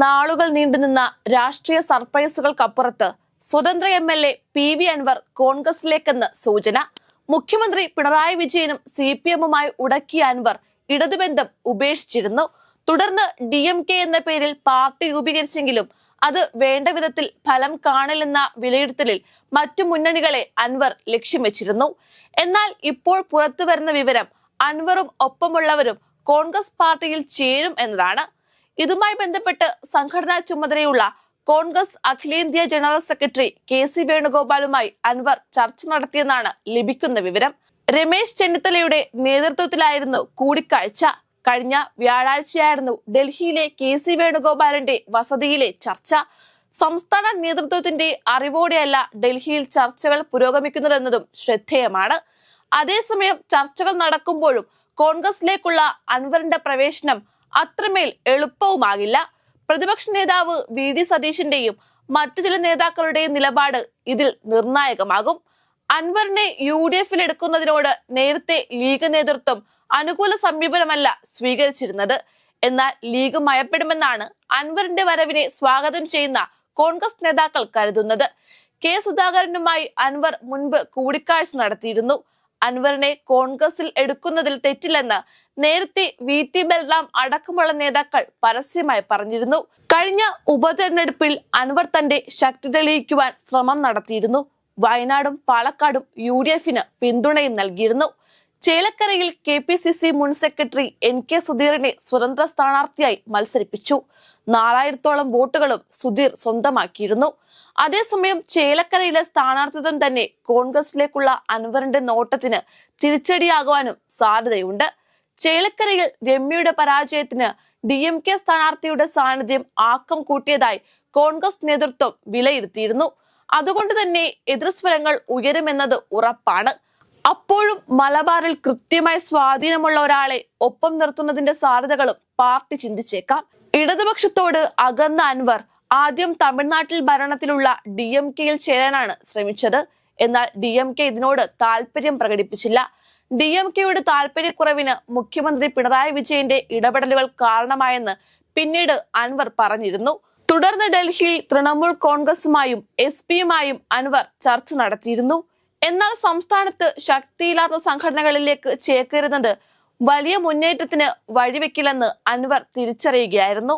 നാളുകൾ നീണ്ടുനിന്ന രാഷ്ട്രീയ സർപ്രൈസുകൾക്കപ്പുറത്ത് സ്വതന്ത്ര M L A P V Anvar കോൺഗ്രസിലേക്കെന്ന് സൂചന. മുഖ്യമന്ത്രി പിണറായി വിജയനും സി പി എമ്മുമായി ഉടക്കിയ അൻവർ ഇടതുബന്ധം ഉപേക്ഷിച്ചിരുന്നു. തുടർന്ന് ഡി എം കെ എന്ന പേരിൽ പാർട്ടി രൂപീകരിച്ചെങ്കിലും അത് വേണ്ട വിധത്തിൽ ഫലം കാണില്ലെന്ന വിലയിരുത്തലിൽ മറ്റു മുന്നണികളെ അൻവർ ലക്ഷ്യം വെച്ചിരുന്നു. എന്നാൽ ഇപ്പോൾ പുറത്തു വരുന്ന വിവരം അൻവറും ഒപ്പമുള്ളവരും കോൺഗ്രസ് പാർട്ടിയിൽ ചേരും എന്നതാണ്. ഇതുമായി ബന്ധപ്പെട്ട് സംഘടനാ ചുമതലയുള്ള കോൺഗ്രസ് അഖിലേന്ത്യാ ജനറൽ സെക്രട്ടറി കെ സി വേണുഗോപാലുമായി അൻവർ ചർച്ച നടത്തിയെന്നാണ് ലഭിക്കുന്ന വിവരം. രമേശ് ചെന്നിത്തലയുടെ നേതൃത്വത്തിലായിരുന്നു കൂടിക്കാഴ്ച. കഴിഞ്ഞ വ്യാഴാഴ്ചയായിരുന്നു ഡൽഹിയിലെ കെ സി വേണുഗോപാലിന്റെ വസതിയിലെ ചർച്ച. സംസ്ഥാന നേതൃത്വത്തിന്റെ അറിവോടെയല്ല ഡൽഹിയിൽ ചർച്ചകൾ പുരോഗമിക്കുന്നതെന്നതും ശ്രദ്ധേയമാണ്. അതേസമയം ചർച്ചകൾ നടക്കുമ്പോഴും കോൺഗ്രസിലേക്കുള്ള അൻവറിന്റെ പ്രവേശനം അത്രമേൽ എളുപ്പവുമാകില്ല. പ്രതിപക്ഷ നേതാവ് വി ഡി സതീഷിന്റെയും മറ്റു ചില നേതാക്കളുടെയും നിലപാട് ഇതിൽ നിർണായകമാകും. അൻവറിനെ യു ഡി എഫിൽ എടുക്കുന്നതിനോട് നേരത്തെ ലീഗ് നേതൃത്വം അനുകൂല സമീപനമല്ല സ്വീകരിച്ചിരുന്നത്. എന്നാൽ ലീഗ് മയപ്പെടുമെന്നാണ് അൻവറിന്റെ വരവിനെ സ്വാഗതം ചെയ്യുന്ന കോൺഗ്രസ് നേതാക്കൾ കരുതുന്നത്. കെ സുധാകരനുമായി അൻവർ മുൻപ് കൂടിക്കാഴ്ച നടത്തിയിരുന്നു. അൻവറിനെ കോൺഗ്രസിൽ എടുക്കുന്നതിൽ തെറ്റില്ലെന്ന് നേരത്തെ വി ടി ബൽറാം അടക്കമുള്ള നേതാക്കൾ പരസ്യമായി പറഞ്ഞിരുന്നു. കഴിഞ്ഞ ഉപതെരഞ്ഞെടുപ്പിൽ അൻവർ തന്റെ ശക്തി തെളിയിക്കുവാൻ ശ്രമം നടത്തിയിരുന്നു. വയനാടും പാലക്കാടും യു ഡി എഫിന് പിന്തുണയും നൽകിയിരുന്നു. ചേലക്കരയിൽ കെ പി സി സി മുൻ സെക്രട്ടറി എൻ കെ സുധീറിനെ സ്വതന്ത്ര സ്ഥാനാർത്ഥിയായി മത്സരിപ്പിച്ചു. നാലായിരത്തോളം വോട്ടുകളും സുധീർ സ്വന്തമാക്കിയിരുന്നു. അതേസമയം ചേലക്കരയിലെ സ്ഥാനാർത്ഥിത്വം തന്നെ കോൺഗ്രസിലേക്കുള്ള അൻവറിന്റെ നോട്ടത്തിന് തിരിച്ചടിയാകുവാനും സാധ്യതയുണ്ട്. ചേലക്കരയിൽ രമ്യയുടെ പരാജയത്തിന് ഡി എം കെ സ്ഥാനാർത്ഥിയുടെ സാന്നിധ്യം ആക്കം കൂട്ടിയതായി കോൺഗ്രസ് നേതൃത്വം വിലയിരുത്തിയിരുന്നു. അതുകൊണ്ട് തന്നെ എതിർസ്വരങ്ങൾ ഉയരുമെന്നത് ഉറപ്പാണ്. അപ്പോഴും മലബാറിൽ കൃത്യമായി സ്വാധീനമുള്ള ഒരാളെ ഒപ്പം നിർത്തുന്നതിന്റെ സാധ്യതകളും പാർട്ടി ചിന്തിച്ചേക്കാം. ഇടതുപക്ഷത്തോട് അകന്ന അൻവർ ആദ്യം തമിഴ്നാട്ടിൽ ഭരണത്തിലുള്ള ഡി എം കെയിൽ ചേരാനാണ് ശ്രമിച്ചത്. എന്നാൽ ഡി എം കെ ഇതിനോട് താല്പര്യം പ്രകടിപ്പിച്ചില്ല. ഡി എം കെയുടെ താല്പര്യക്കുറവിന് മുഖ്യമന്ത്രി പിണറായി വിജയന്റെ ഇടപെടലുകൾ കാരണമായെന്ന് പിന്നീട് അൻവർ പറഞ്ഞിരുന്നു. തുടർന്ന് ഡൽഹിയിൽ തൃണമൂൽ കോൺഗ്രസുമായും എസ് പിയുമായും അൻവർ ചർച്ച നടത്തിയിരുന്നു. എന്നാൽ സംസ്ഥാനത്ത് ശക്തിയില്ലാത്ത സംഘടനകളിലേക്ക് ചേക്കേറുന്നത് വലിയ മുന്നേറ്റത്തിന് വഴിവെക്കില്ലെന്ന് അൻവർ തിരിച്ചറിയുകയായിരുന്നു.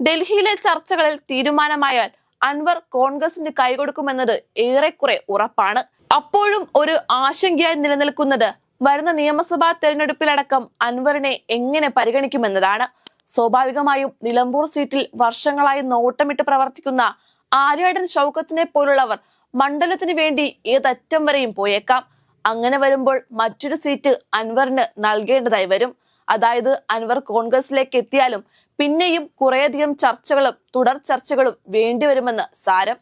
ഡൽഹിയിലെ ചർച്ചകളിൽ തീരുമാനമായാൽ അൻവർ കോൺഗ്രസിന് കൈകൊടുക്കുമെന്നത് ഏറെക്കുറെ ഉറപ്പാണ്. അപ്പോഴും ഒരു ആശങ്കയായി നിലനിൽക്കുന്നത് വരുന്ന നിയമസഭാ തെരഞ്ഞെടുപ്പിലടക്കം അൻവറിനെ എങ്ങനെ പരിഗണിക്കുമെന്നതാണ്. സ്വാഭാവികമായും നിലമ്പൂർ സീറ്റിൽ വർഷങ്ങളായി നോട്ടമിട്ട് പ്രവർത്തിക്കുന്ന ആര്യാടൻ ഷൗക്കത്തിനെ പോലുള്ളവർ മണ്ഡലത്തിന് വേണ്ടി ഏതറ്റം വരെയും പോയേക്കാം. അങ്ങനെ വരുമ്പോൾ മറ്റൊരു സീറ്റ് അൻവറിന് നൽകേണ്ടതായി വരും. അതായത് അൻവർ കോൺഗ്രസിലേക്ക് എത്തിയാലും പിന്നെയും കുറേയധികം ചർച്ചകളും തുടർ ചർച്ചകളും വേണ്ടിവരുമെന്ന് സാരം.